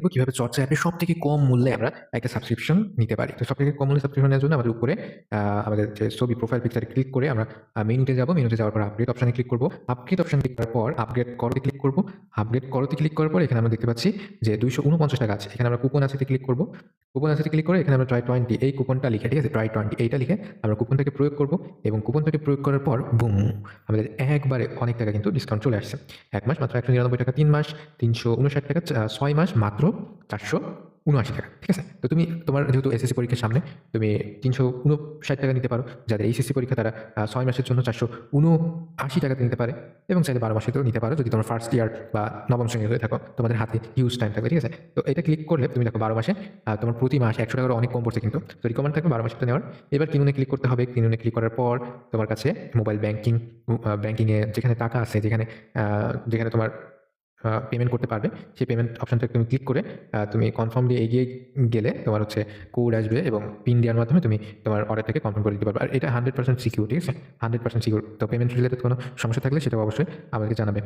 দেখব কীভাবে চর্চা অ্যাপে সব থেকে কম মূল্যে আমরা একটা সাবস্ক্রিপশন নিতে পারি। তো সব থেকে কম মূল্যে সাবস্ক্রিপশন নেওয়ার জন্য আমাদের উপরে আমাদের যে ছবি প্রোফাইল পিকচারে ক্লিক করে আমরা মেনুতে যাব। মেনুতে যাওয়ার পর আপগ্রেড অপশনে ক্লিক করব। আপগ্রেড অপশন ক্লিক করার পর আপগ্রেড করতে ক্লিক করব। আপগ্রেড করতে ক্লিক করার পর এখানে আমরা দেখতে পাচ্ছি যে দুইশো উনপঞ্চাশ টাকা আছে। এখানে আমরা কুপন আছে ক্লিক করব। কুপন আছে ক্লিক করে এখানে আমরা ট্রাই টোয়েন্টি এই কুপনটা লিখে, ঠিক আছে? ট্রাই টোয়েন্টি এইটা লিখে আমরা কুপনটাকে প্রয়োগ করব এবং কুপনটাকে প্রয়োগ করার পর বুম আমাদের একবারে অনেক টাকা কিন্তু ডিসকাউন্ট চলে আসছে। এক মাস মাত্র একশো নিরানব্বই টাকা, তিন মাস তিনশো উনষাট টাকা ছয় মাস মাত্র চারশো উনআশি টাকা, ঠিক আছে? তো তুমি, তোমার যেহেতু এসএসসি পরীক্ষার সামনে, তুমি তিনশো উনষাট টাকা নিতে পারো। যাদের এইচএসসি পরীক্ষা তারা ছয় মাসের জন্য চারশো উনআশি টাকাতে নিতে পারে এবং চাইলে বারো মাসেতেও নিতে পারো। যদি তোমার ফার্স্ট ইয়ার বা নবম শ্রেণি হয়ে থাকো, তোমাদের হাতে হিউজ টাইম থাকবে, ঠিক আছে? তো এটা ক্লিক করলে তুমি দেখো বারো মাসে তোমার প্রতি মাসে একশো টাকার অনেক কম পড়ছে কিন্তু। তো রিকমেন্ড থাকবে বারো মাসেটা নেওয়ার। এবার কিনুনে ক্লিক করতে হবে। কিনুনে ক্লিক করার পর তোমার কাছে মোবাইল ব্যাংকিং ব্যাংকিংয়ে যেখানে টাকা আছে, যেখানে যেখানে তোমার পেমেন্ট করতে পারবে। সেই পেমেন্ট অপশানটা তুমি ক্লিক করে তুমি কনফার্ম দিয়ে এগিয়ে গেলে তোমার হচ্ছে কোড আসবে এবং পিন দেওয়ার মাধ্যমে তুমি তোমার অর্ডারটাকে কনফার্ম করে দিতে পারবে। আর এটা হান্ড্রেড পার্সেন্ট সিকিউর ঠিক আছে? হান্ড্রেড পার্সেন্ট সিকিউর তো পেমেন্ট রিলেটেড কোনো সমস্যা থাকলে সেটা অবশ্যই আমাকে জানাবে।